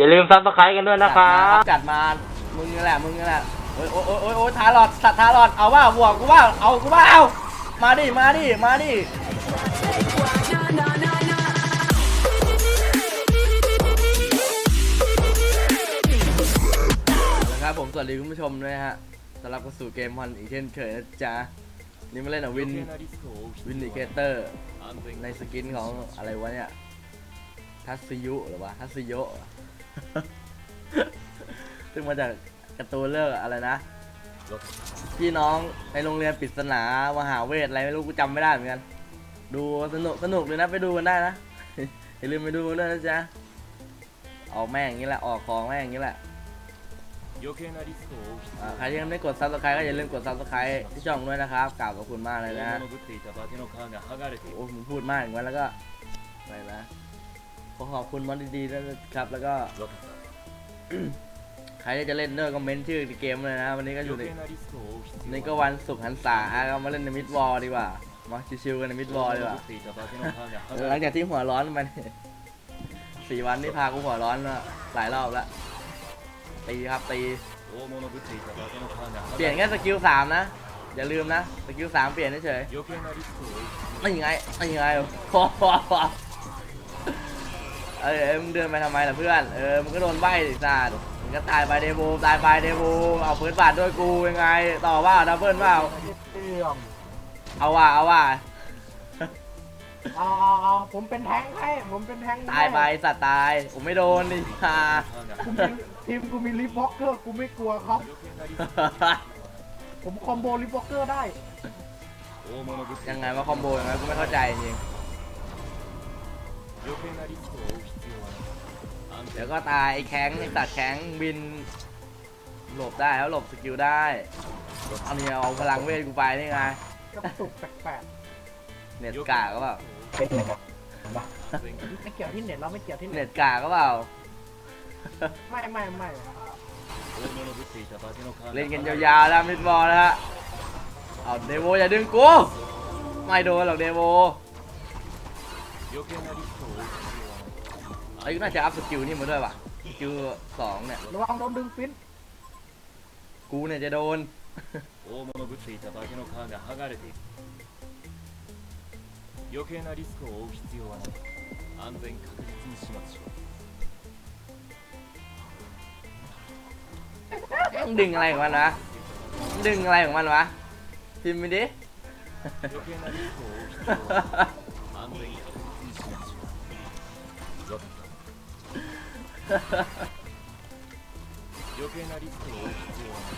อย่าลืมซับสไครต์กันด้วยนะครับจัดมามึงนี่แหละมึงนี่แหละโอ้ยโอ้ยโอ้ยโอ้ยทารอดสัตว์ทารอดเอาว่าบวกกูว่าเอากูว่าเอามาดิมาดิมาดินะครับผมสวัสดีคุณผู้ชมด้วยฮะต้อนรับเข้าสู่เกมฮอนอีกเช่นเคยนะจ๊ะนี่มาเล่นกับวินวินนิเคเตอร์ในสกินของอะไรวะเนี่ยทัศยุหรือวะทัศโยะ ซึ่งมาจากกระตูเลือกอะไรนะ พี่น้องในโรงเรียนปริศนามหาเวทอะไรไม่รู้กูจำไม่ได้เหมือนกัน ดูสนุกสนุกเลยนะไปดูกันได้นะ อย่าลืมไปดูกันด้วยนะจ๊ะ ออกแม่องี้แหละ ออกของแม่องี้แหละใครที่ยังไม่กดซับสไครต์ก็อย่าลืมกดซับสไครต์ที่ช่องด้วยนะครับกราบขอบคุณมากเลยนะ โอ้ผมพูดมากอย่างนั้นแล้วก็อะไรนะ ขอขอบคุณมอดดีๆนะครับ แล้วก็ใครที่จะเล่นเนอร์คอมเมนต์ชื่อในเกมเลยนะ วันนี้ก็อยู่ในนี่ก็วันศุกร์หันษาเรามาเล่นในมิดวอลดีกว่า มาชิวๆกันในมิดวอลดีกว่าหลังจากที่หัวร้อนมันสี่วันที่พากูหัวร้อนหลายรอบแล้วตีครับตีเปลี่ยนแค่สกิลสามนะ อย่าลืมนะ สกิลสามเปลี่ยนเฉยไม่ยังไงไม่ยังไงพอพอ เออเออมึงเดินไปทำไมล่ะเพื่อน เออมึงก็โดนใบสัตว์มึงก็ตายไปเดบูตายไปเดบูเอาพื้นบาดด้วยกูยังไง ต่อว่าดับเบิลเปล่าเรื่อเอาว่าเอาว่าเอาเอาเอาผมเป็นแทงค์ให้ ผมเป็นแทงค์ตายไปสัตว์ตายผมไม่โดนดิค่ฮากูมีทีมกูมีลิฟบ็อกเกอร์ กูไม่กลัวครับ ผมคอมโบลิฟบ็อกเกอร์ได้ ยังไงว่าคอมโบยังไงกูไม่เข้าใจจริง เดี๋ยวก็ตายไอ้แข้งไอ้ตัดแข้งบิน หลบได้แล้วหลบสกิลได้เอาเนี่ยเอาพลังเวทกูไปนี่ไงก็ะตุกแปลกเน็ตกาก็เปล่าไม่เกี่ยวที่เน็ตเราไม่เกี่ยวที่เน็เน็ตกาก็เปล่าไม่ไม่ไม่เล่นกันยาวๆแล้วมิดบอลนะฮะเอาเดโวอย่าดึงกูไม่โดนหรอกเดโว ไอ้ยน่าจะอัพสกิลนี่มาด้วยว่ะสกิลสองเนี่ย ระวังโดนดึงฟิน กูเนี่ยจะโดน 大物ぶっていた化けの皮が剥がれている余計なリスクを負う必要はない安全確実に始末しろ ดึงอะไรของมันวะ ดึงอะไรของมันวะ พิมพ์ไปดิ 余計なリスクを負う必要はない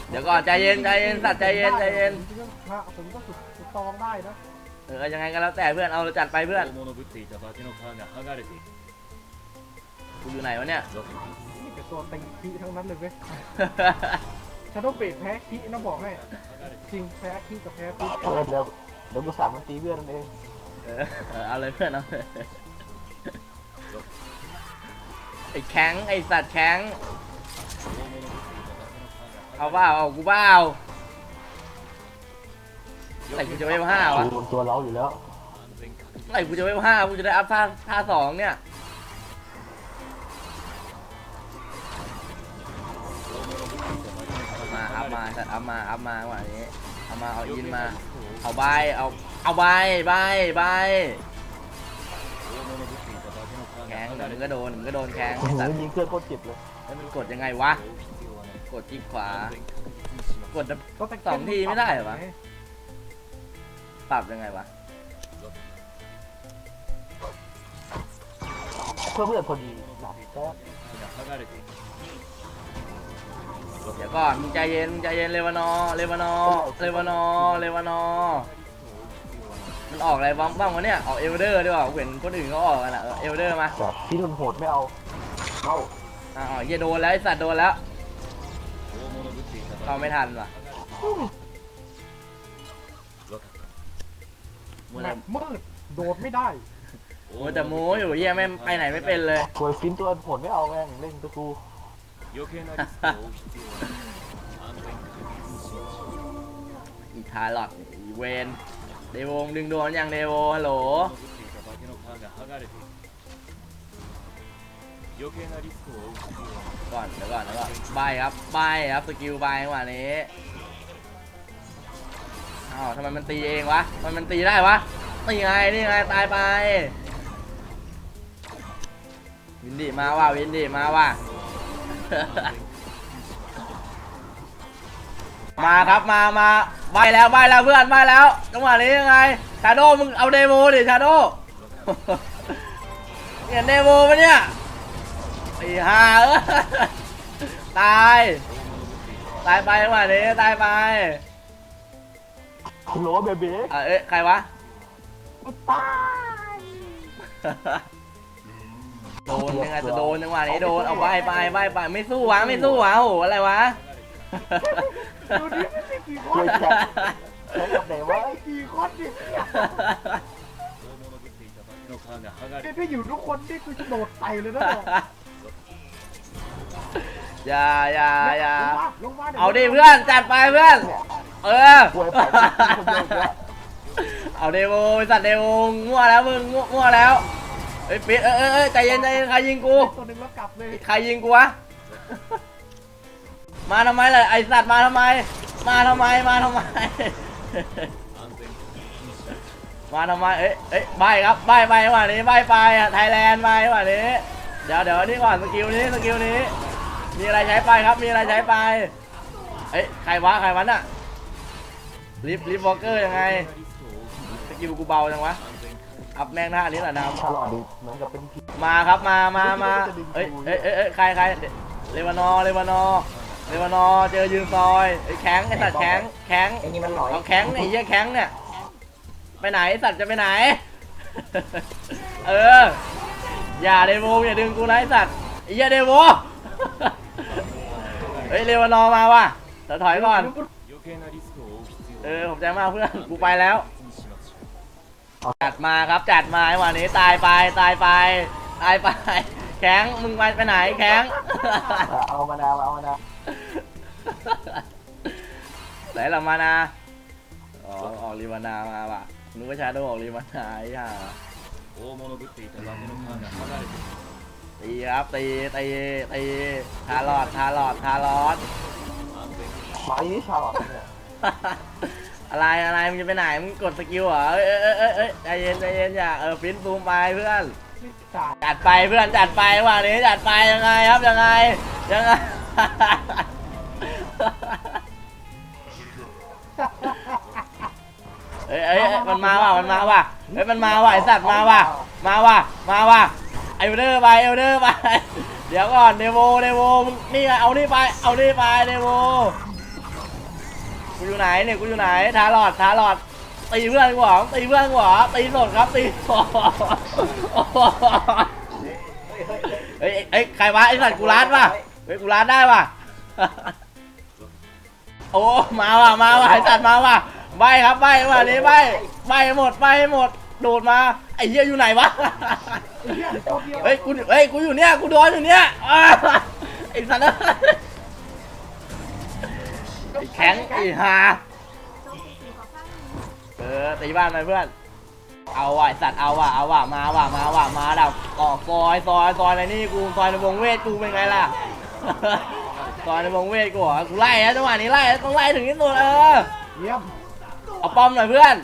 เดี๋ยวก่อนใจเย็นใจเย็นสัตว์ใจเย็นใจเย็นพระผมก็สุดสุดตองได้นะเออยังไงก็แล้วแต่เพื่อนเอาจัดไปเพื่อนกูอยู่ไหนวะเนี่ยนี่เป็นตัวตีพีทั้งนั้นเลยเว้ยชาโดว์เดแพ้พีนะบอกให้จริงแพ้พีกับแพ้พีเดี๋ยวเดี๋ยวกูสั่งมาตีเพื่อนเองเออเอาเลยเพื่อนเอาเลย ไอ้แข็งไอ้สัตว์แข็งเอาว่าเอากูเปาเมื่อไหร่กูจะไม่ห้าวะดูตัวเราอยู่แล้วเอไหร่กูจะไม่ห้ากูจะได้อัพท่าท่าสองเนี่ยมาอัพมาสัตว์อัพมาอัพมาว่านี้เอามาเอาอินมาเอาใบเอาเอาใบใบใบ งเดี๋ยมึงก็โดนมึงก็โดนแข้งโอ้โหยิงเพื่อนโคตรเจ็บเลยแล้วมันกดยังไงวะ กดที่ขวา กดสองทีไม่ได้หรอวะ ปรับยังไงวะ เพื่อนเพื่อนพอดีหลับก็เดี๋ยวก่อนมึงใจเย็นใจเย็นเลวานอเลวานอเลวานอเลวานอ มันออกอะไรบ้างบ้างวะเนี่ยออกเอลเดอร์ดีกว่าเห็นคนอื่นเขาออกกันอะเออเอลเดอร์มา แบบที่โดนโหดไม่เอาเอา อ่าอ๋อเหี้ยโดนแล้วไอสัตว์โดนแล้ว 大物ぶっていた เข้าไม่ทันว่ะ わかった มัว แม แต่ ปมืด โดดไม่ได้ มัวแต่โม้อยู่เหี้ยไม่ไปไหนไม่เป็นเลย ถวยฟินตัวโหดไม่เอาแม่งเล่นตัวกู 余計なリスクを負う必要はない安全確実にしましょう อีทาร์ลอดอีเวน เดวงดึงดวงย่างเดวฮัลโหลก่อนเดี๋ยวก่อนเดี๋ยวก่อนบายครับบายครับสกิลบายว่านี้อ้าวทำไมมันตีเองวะทำไมมันตีได้วะตีไงนี่ไงตายไปวินดี้มาว่ะวินดี้มาว่ะ มาครับมามาใบแล้วใบแล้วเพื่อนใบแล้วจังหวะนี้ยังไงชาโดมึงเอาเดโมดิชาโดเห็นเดโมปะเนี่ยไอ้ห่าเอ้ยตายตายไปจังหวะนี้ตายไปฮัลโหลเบเบ้อะเอ๊ะใครวะตายโดนยังไงจะโดนจังหวะนี้โดนเอาไปไปไปไปไม่สู้วะไม่สู้วะโอ้โหอะไรวะ ดูดิไม่กี่ค เฮ้ น ยแจ็คใช้กับไหนวะ ไอ้กี่คนดิ 大物ぶっていた化けの皮が剥がれ เนี่ยถ้าอยู่ทุกคนนี่กูจะโดดไต่เลยนะ อย่าอย่าอย่า ลงมาลงมายว เอาดิเพื่อนจัดไปเพื่อน เนี่ย เออ ป่วยไปคนเดียวอีกแล้ว เอาเดโวไอ้สัตว์เดโวมั่วแล้วมึงมั่วมั่วแล้วเอ้ยปิดเอ้ยเอ้ยเอ้ยใจเย็นใจเย็นใครยิงกู ตัวหนึ่งแล้วกลับเลย ใครยิงกูวะ มาทำไมล่ะไอสัตว์มาทำไม มาทำไมมาทำไม มาทำไมเอ้ยเอ้ยใบครับใบใบว่านี้ใบไปอะไทยแลนด์ใบว่านี้ เดี๋ยวเดี๋ยวนี้ก่อนสกิลนี้สกิลนี้ มีอะไรใช้ไปครับมีอะไรใช้ไป เอ้ยใครวะใครวะน่ะลิฟลิฟวอลเกอร์ยังไงสกิลกูเบาจังวะอับแมงหน้านี้แหละนะฉมบมาครับมามามาเอ้ยเอ้ยเอ้ยใครใครเลวานอเลวานอ เรวานอเจอยืนซอยไอ้แข็งไอ้สัตว์แข็งแข็งไอ้นี่มันหลอยเอาแข็งไอ้เหี้ยแข็งเนี่ยไปไหนไอ้สัตว์จะไปไหน เอออย่าเดโมอย่าดึงกูนะไอ้สัตว์ไอ้เหี้ยเดโมเฮ้ยเรวานอมาว่ะแต่ถอยก่อนเออผมใจมากเพื่อนกูไปแล้ว จัดมาครับจัดมาไอ้วันนี้ตายไปตายไปตายไป แข้งมึงไปไปไหนแข้งเอามานาเอามานาไหนละมานาอ๋อออกรีมานามาป่ะนึกว่าชาโดออกรีมานาไอ้ห่าโอ้โมโนบุติแต่เราไม่ต้องฆ่านเขาได้ตีครับตีตีตีทาหลอดทาหลอดทาหลอดมานี่ชาหลอดเนี่ย อะไรอะไรมึงจะไปไหนมึงกดสกิลเหรอเอ้ยเอ้ยเอ้ยเอ้ยใจเย็นใจเย็นอย่าเออฟินซูมไปเพื่อนตายจัดไปเพื่อนจัดไปวันนี้จัดไปยังไงครับยังไงยังไง เอ้ยเอ้ยเอ้ยมันมาว่ะมันมาว่ะเฮ้ยมันมาว่ะไอสัตว์มาว่ะมาว่ะมาว่ะไอเอลเดอร์ไปเอลเดอร์ไปเดี๋ยวก่อนเดโวเดโวมึงนี่ไงเอานี่ไปเอานี่ไปเดโว กูอยู่ไหนเนี่ยกูอยู่ไหนทาหลอดทาหลอดตีเพื่อนกูเหรอตีเพื่อนกูเหรอตีสดครับตีสดเฮ้ยเฮ้ยใครวะไอสัตว์กูรัดป่ะเฮ้ยกูรัดได้ป่ะโอ้มาว่ะมาว่ะไอสัตว์มาว่ะใบครับใบว่ะนี่ใบใบหมดใบหมดโดดมาไอ้เหี้ยอยู่ไหนวะไอ้เหี้ยตัวเดียวเฮ้ยกูเฮ้ยกูอยู่เนี่ยกูโดนอยู่เนี่ยอ้าไอ้สัตว์เอ้ยไอ้ แข็งไอ้ห่าเออตีบ้านไปเพื่อน เอาว่ะไอ้สัตว์เอาว่ะเอาว่ะมาว่ะมาว่ะมาดับออกซอยซอยซอยอะไรนี่กูซอยในวงเวทกูเป็นไงล่ะ ซอยในวงเวทกูเหรอกูไล่นะจังหวะนี้ไล่นะต้องไล่ถึงที่สุดเออ เยี่ยมเอาป้อมหน่อยเพื่อน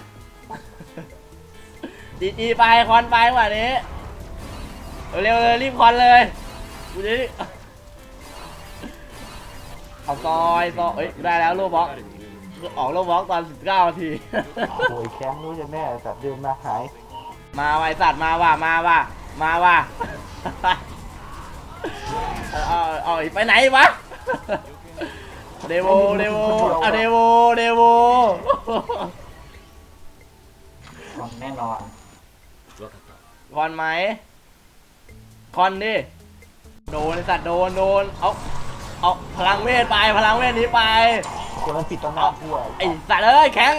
ดีดีไปคอนไปจังหวะนี้ เร็วๆเลยรีบคอนเลย กูจะได้ เอาซอยซอยเอ้ยได้แล้วโลบล็อกออกโลบล็อกตอน 19นาที โอ้ยแค้นรู้จะแม่สับเดินมาหายมาไว้สัตว์มาว่ะมาว่ะมาว่ะเอาอไปไหนวะเดโวเดโวเอะเดโวเดโวอนแน่นอนคอนไหมคอนดิโดนสัตว์โดนโดนเอา เอาพลังเวทไปพลังเวทนี้ไปคนมันปิดตำนานทั่วไอสัตว์เอ้ยแข็ง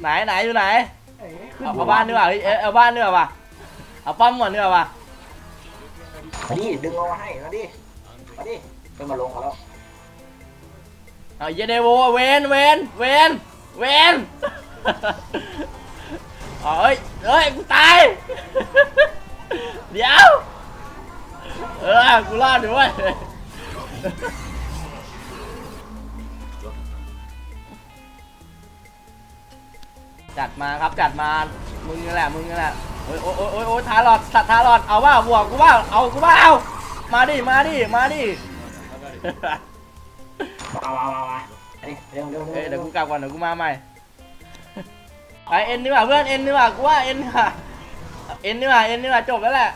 ไหนไหนอยู่ไหนเอ้ยขึ้นเอาเอาบ้านดีกว่าเฮ้ยเอ้ยเอาบ้านดีกว่าป่ะเอาป้อมก่อนดีกว่าป่ะมาดิดึงลงมาให้มาดิมาดิขึ้นมาลงกันแล้วเอาเยเดโวเวนเวนเวนเวนเอาเอ้ยเอ้ยกูตาย เดี๋ยว เออ กูรอดอยู่เว้ยจัดมาครับจัดมา มึงนี่แหละ มึงนี่แหละ โอ้ยโอ้ยโอ้ยโอ้ยโอ้ยทารอดสัตว์ทารอดเอาว่าบวกกูว่าเอา กูว่าเอา มาดิ มาดิ มาดิมามามามาอันนี้เร็วเร็วเอ้ยเดี๋ยวกูกลับก่อนเดี๋ยวกูมาใหม่ ไปเอ็นดีกว่าเพื่อนเอ็นดีกว่ากูว่าเอ็นดีกว่าเอ็นดีกว่าเอ็นดีกว่าจบแล้วแหละ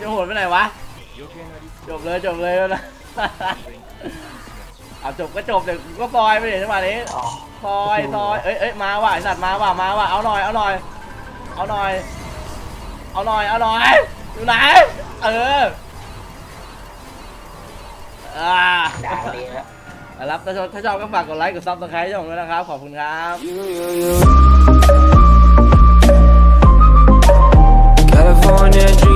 จะโหดไปไหนวะ จบเลยจบเลยนะเอาจบก็จบแต่ก็ปล่อยไปเดี๋ยวจังหวะนี้ปล่อยปล่อยเอ้ยเอ้ยมาว่ะไอ้สัตว์มาว่ะมาว่ะเอาหน่อยเอาหน่อย เอาหน่อย เอาหน่อยเอาหน่อยอยู่ไหนเอออ่าด่าดีครับถ้าชอบถ้าชอบก็ฝากกดไลค์กดซับสไครต์ช่องด้วยนะครับ ขอบคุณครับ California